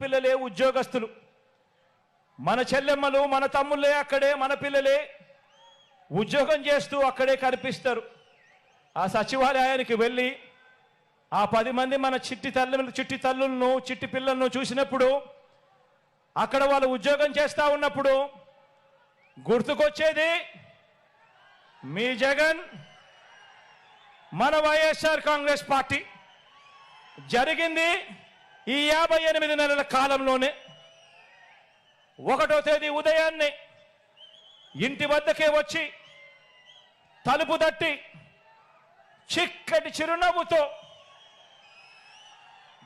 పిల్లలే ఉద్యోగస్తులు. మన చెల్లెమ్మలు మన తమ్ముళ్ళే అక్కడే మన పిల్లలే ఉద్యోగం చేస్తూ అక్కడే కనిపిస్తారు. ఆ సచివాలయానికి వెళ్ళి ఆ పది మంది మన చిట్టి తల్లి చిట్టి తల్లులను చిట్టి పిల్లలను చూసినప్పుడు అక్కడ వాళ్ళు ఉద్యోగం చేస్తూ ఉన్నప్పుడు గుర్తుకొచ్చేది మీ జగన్ మన వైఎస్ఆర్ కాంగ్రెస్ పార్టీ జరిగింది ఈ యాభై ఎనిమిది నెలల కాలంలోనే ఒకటో తేదీ ఉదయాన్నే ఇంటి వద్దకే వచ్చి తలుపు తట్టి చిక్కటి చిరునవ్వుతో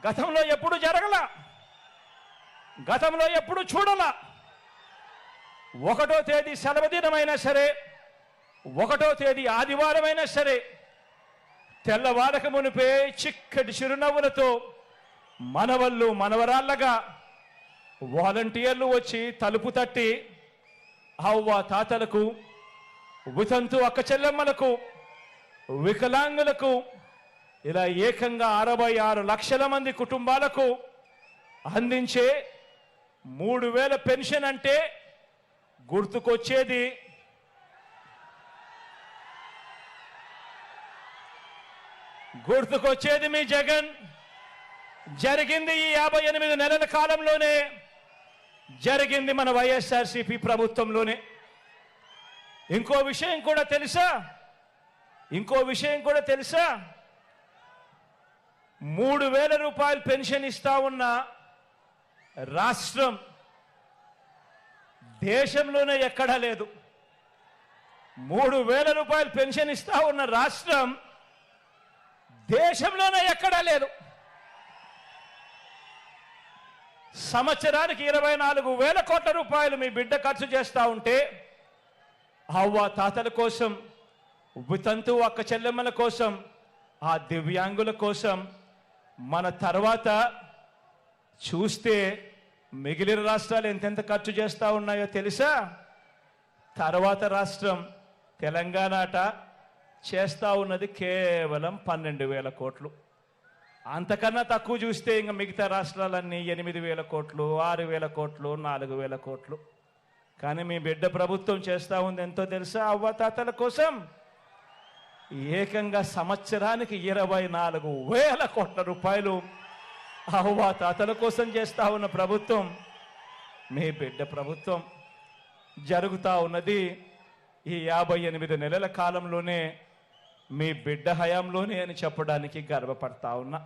గతంలో ఎప్పుడు జరగల గతంలో ఎప్పుడు చూడల ఒకటో తేదీ సెలవు దినమైనా సరే ఒకటో తేదీ ఆదివారమైనా సరే తెల్లవారక మునిపే చిక్కటి చిరునవ్వులతో మనవళ్ళు మనవరాళ్ళగా వాలంటీర్లు వచ్చి తలుపు తట్టి అవ్వ తాతలకు వితంతు అక్క చెల్లెమ్మలకు వికలాంగులకు ఇలా ఏకంగా అరవై ఆరు లక్షల మంది కుటుంబాలకు అందించే మూడు వేల పెన్షన్ అంటే గుర్తుకొచ్చేది. గుర్తుకొచ్చేది మీ జగన్. జరిగింది ఈ యాభై ఎనిమిది నెలల కాలంలోనే. జరిగింది మన వైఎస్ఆర్సీపీ ప్రభుత్వంలోనే. ఇంకో విషయం కూడా తెలుసా? ఇంకో విషయం కూడా తెలుసా? మూడు వేల రూపాయలు పెన్షన్ ఇస్తా ఉన్న రాష్ట్రం దేశంలోనే ఎక్కడా లేదు. మూడు వేల రూపాయలు పెన్షన్ ఇస్తా ఉన్న రాష్ట్రం దేశంలోనే ఎక్కడా లేదు. సంవత్సరానికి ఇరవై నాలుగు వేల కోట్ల రూపాయలు మీ బిడ్డ ఖర్చు చేస్తా ఉంటే అవ్వ తాతల కోసం వితంతు అక్క చెల్లెమ్మల కోసం ఆ దివ్యాంగుల కోసం మన తర్వాత చూస్తే మిగిలిన రాష్ట్రాలు ఎంతెంత ఖర్చు చేస్తూ ఉన్నాయో తెలుసా? తర్వాత రాష్ట్రం తెలంగాణ అట ఉన్నది కేవలం పన్నెండు వేల కోట్లు. అంతకన్నా తక్కువ చూస్తే ఇంకా మిగతా రాష్ట్రాలన్నీ ఎనిమిది వేల కోట్లు ఆరు వేల కోట్లు నాలుగు వేల కోట్లు. కానీ మీ బిడ్డ ప్రభుత్వం చేస్తూ ఉంది ఎంతో తెలుసా? అవ్వతాతల కోసం ఏకంగా సంవత్సరానికి ఇరవై నాలుగు వేల కోట్ల రూపాయలు అవ్వతాతల కోసం చేస్తూ ఉన్న ప్రభుత్వం మీ బిడ్డ ప్రభుత్వం జరుగుతూ ఉన్నది ఈ యాభై ఎనిమిది నెలల కాలంలోనే మీ బిడ్డ హయాంలోనే అని చెప్పడానికి గర్వపడతా ఉన్నా.